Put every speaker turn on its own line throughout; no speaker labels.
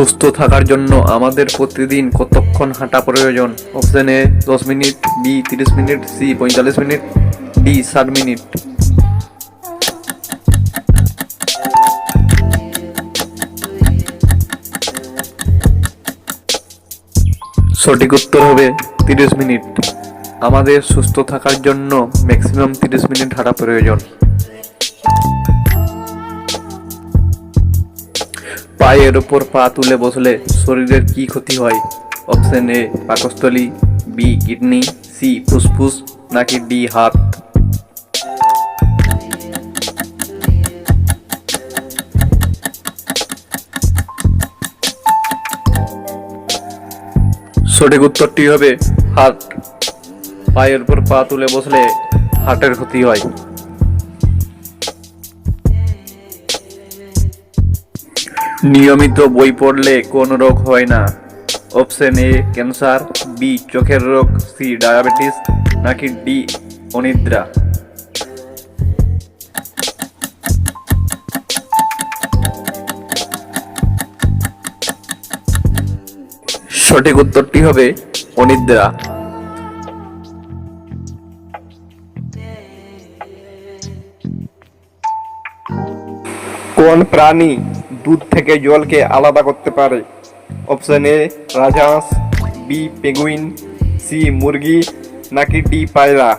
সুস্থ থাকার জন্য আমাদের প্রতিদিন কতক্ষণ হাঁটা প্রয়োজন? অপশন এ দশ মিনিট বি তিরিশ মিনিট সি পঁয়তাল্লিশ মিনিট ডি ষাট মিনিট। সঠিক উত্তর হবে তিরিশ মিনিট। আমাদের সুস্থ থাকার জন্য ম্যাক্সিমাম তিরিশ মিনিট হাঁটা প্রয়োজন। পায়ের ওপর পা তুলে বসলে শরীরের কি ক্ষতি হয়? অপশন এ পাকস্থলী বি কিডনি সি ফুসফুস, নাকি ডি হাত? সঠিক উত্তরটি হবে হার্ট পায়ের উপর পা তুলে বসলে হার্টের ক্ষতি হয়। নিয়মিত বই পড়লে কোন রোগ হয় না। অপশন এ, ক্যান্সার, বি, চোখের রোগ, সি, ডায়াবেটিস, নাকি ডি, অনিদ্রা। সঠিক উত্তরটি হবে অনিদ্রা। কোন প্রাণী দুধ থেকে জলকে আলাদা করতে পারে। অপশন এ রাজহাঁস বি পেগুইন সি মুরগি, নাকি ডি পায়রা।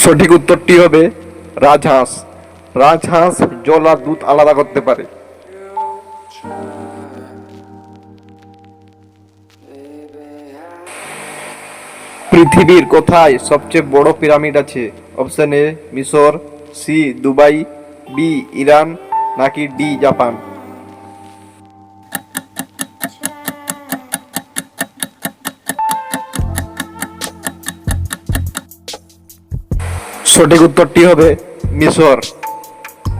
সঠিক উত্তরটি হবে রাজহাঁস। রাজহাঁস জল আর দুধ আলাদা করতে পারে। পৃথিবীর কোথায় সবচেয়ে বড় পিরামিড আছে? অপশন এ মিশর সি দুবাই বি ইরান, নাকি ডি জাপান? সঠিক উত্তরটি হবে মিশর।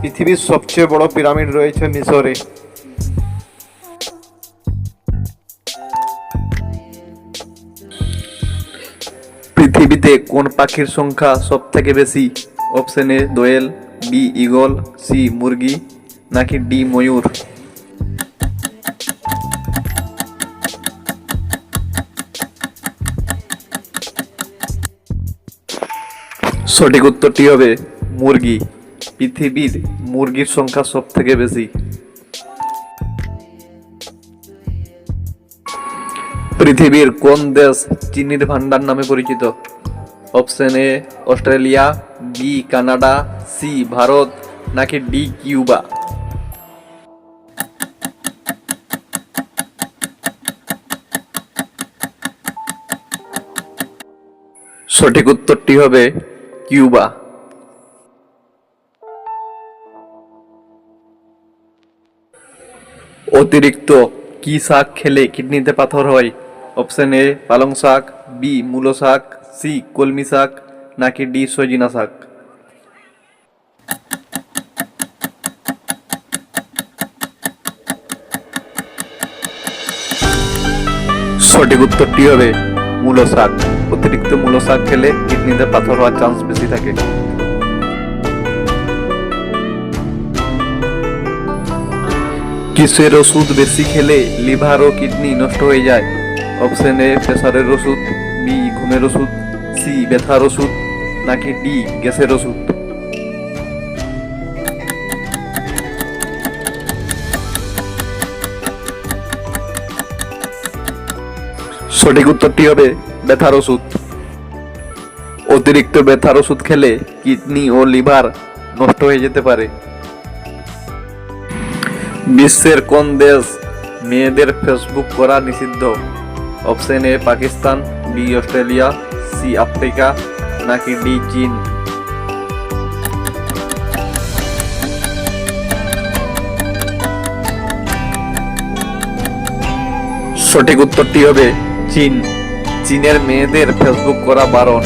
পৃথিবীর সবচেয়ে বড় পিরামিড রয়েছে মিশরে। পৃথিবীতে কোন পাখির সংখ্যা সব থেকে বেশি? অপশন এ দোয়েল বি ইগল সি মুরগি, নাকি ডি ময়ূর? সঠিক উত্তরটি হবে মুরগি। পৃথিবীর মুরগির সংখ্যা সব থেকে বেশি। পৃথিবীর কোন দেশ চিনির ভান্ডার নামে পরিচিত? Option A, Australia, B, Canada, C, Bharat, নাকি ডি, কিউবা? সঠিক উত্তরটি হবে কিউবা। অতিরিক্ত কি শাক খেলে কিডনিতে পাথর হয়? অপশন এ পালং শাক বি মূলো শাক সি কলমি শাক, নাকি ডি সজিনা শাক? সঠিক উত্তরটি হবে? মূলো শাক। অতিরিক্ত মূলো শাক খেলে কিডনিতে পাথর হওয়ার চান্স বেশি থাকে। কিসের ওষুধ বেশি খেলে লিভার ও কিডনি নষ্ট হয়ে যায়? অপশন এ প্রেসারের ওষুধ, বি ঘুমের ওষুধ, সি ব্যথার ওষুধ, নাকি ডি গ্যাসের ওষুধ? সঠিক উত্তরটি হবে ব্যথার ওষুধ। অতিরিক্ত ব্যথার ওষুধ খেলে কিডনি ও লিভার নষ্ট হয়ে যেতে পারে। বিশ্বের কোন দেশ মেয়েদের ফেসবুক করা নিষিদ্ধ? Option A Pakistan, B Australia, C Africa, নাকি ডি চীন? সঠিক উত্তরটি হবে চীন। চীনের মেয়েদের ফেসবুক করা বারণ।